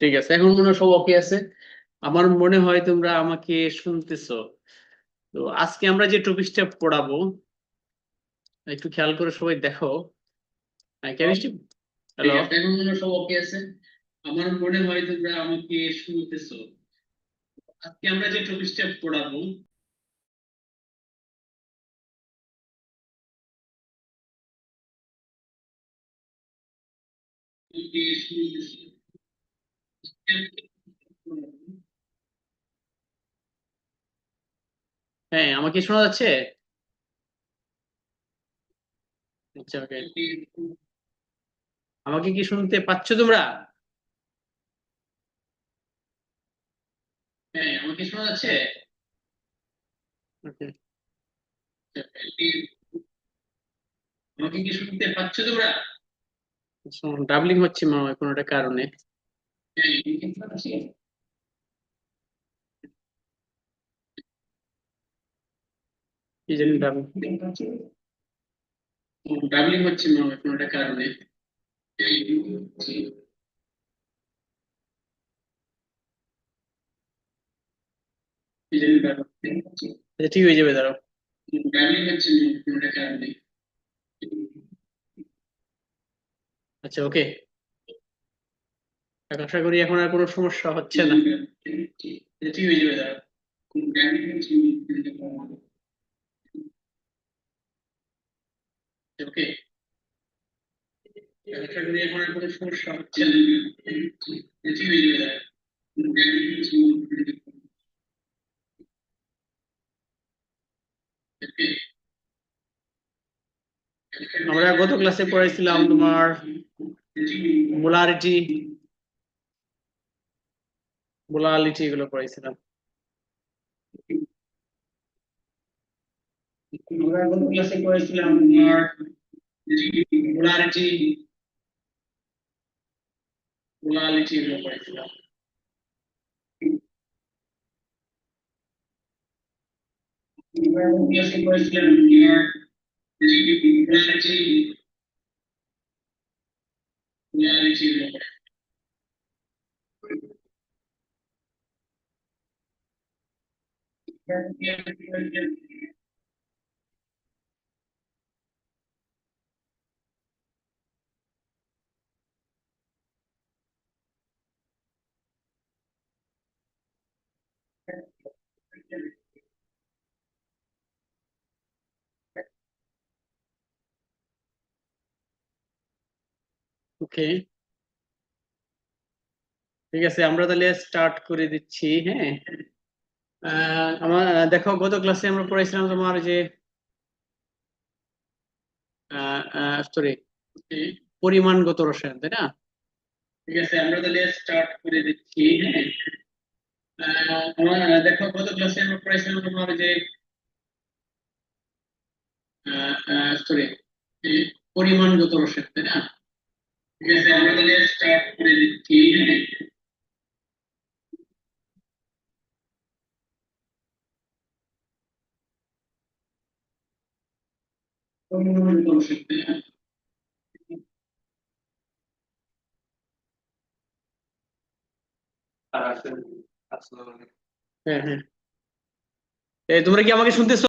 ঠিক আছে এখন মনে হয় সব ওকে আছে। আমার মনে হয় তোমরা আমাকে শুনতেছো। তো আজকে আমরা যে টপিকটা পড়াবো একটু খেয়াল করে সবাই দেখো। কেমিস্ট্রি হ্যালো এখন মনে হয় সব ওকে আছে। আমার মনে হয় তোমরা আমাকে শুনতেছো। আজকে আমরা যে টপিকটা পড়াবো হ্যাঁ আমাকে শোনা যাচ্ছে? আচ্ছা ওকে আমাকে কি শুনতে পাচ্ছ তোমরা? হ্যাঁ আমাকে শোনা যাচ্ছে? ওকে। আমাকে কি শুনতে পাচ্ছ তোমরা? ডাবলিং হচ্ছে মনে হয় কোনো একটা কারণে হ্যাঁ, আমাকে শোনা যাচ্ছে? কি জানি ডাবলিং ডাবলিং হচ্ছে মনে হয় কোনো একটা কারণে কি জানি ডাবলিং আচ্ছা ঠিক হয়ে যাবে দাঁড়াও ডাবলিং হচ্ছে মনে হয় কোনো একটা কারণে আচ্ছা ওকে আশা করি এখন আর কোনো সমস্যা হচ্ছে না। হয়ে যাবে ওকে করি এখন আর কোনো সমস্যা হচ্ছে. আমরা গত ক্লাসে পড়াইছিলাম তোমার মোলারিটি, মোলালিটি এগুলো পড়াইছিলাম। আমরা গত ক্লাসে পড়াইছিলাম তোমার মোলারিটি, মোলালিটি এগুলো পড়াইছিলাম। আমরা গত ক্লাসে মোলারিটি মোলালিটি এগুলো পড়াইছিলাম ওকে ঠিক আছে, আমরা তাহলে স্টার্ট করে দিচ্ছি হ্যাঁ? আমার দেখো, গত ক্লাসে আমরা পড়াইছিলাম তোমার যে সরি পরিমাণগত রসায়ন, তাই না? ঠিক আছে, আমরা তাহলে স্টার্ট করে দিচ্ছি হ্যাঁ? দেখো, গত ক্লাসে আমরা পড়াইছিলাম তোমার যে সরি পরিমাণগত রসায়ন, তাই না? ঠিক আছে আমরা তাহলে স্টার্ট করে দিচ্ছি হ্যাঁ পরিমাণগত রসায়ন তাই না হ্যাঁ হ্যাঁ এই তোমরা কি আমাকে শুনতেছো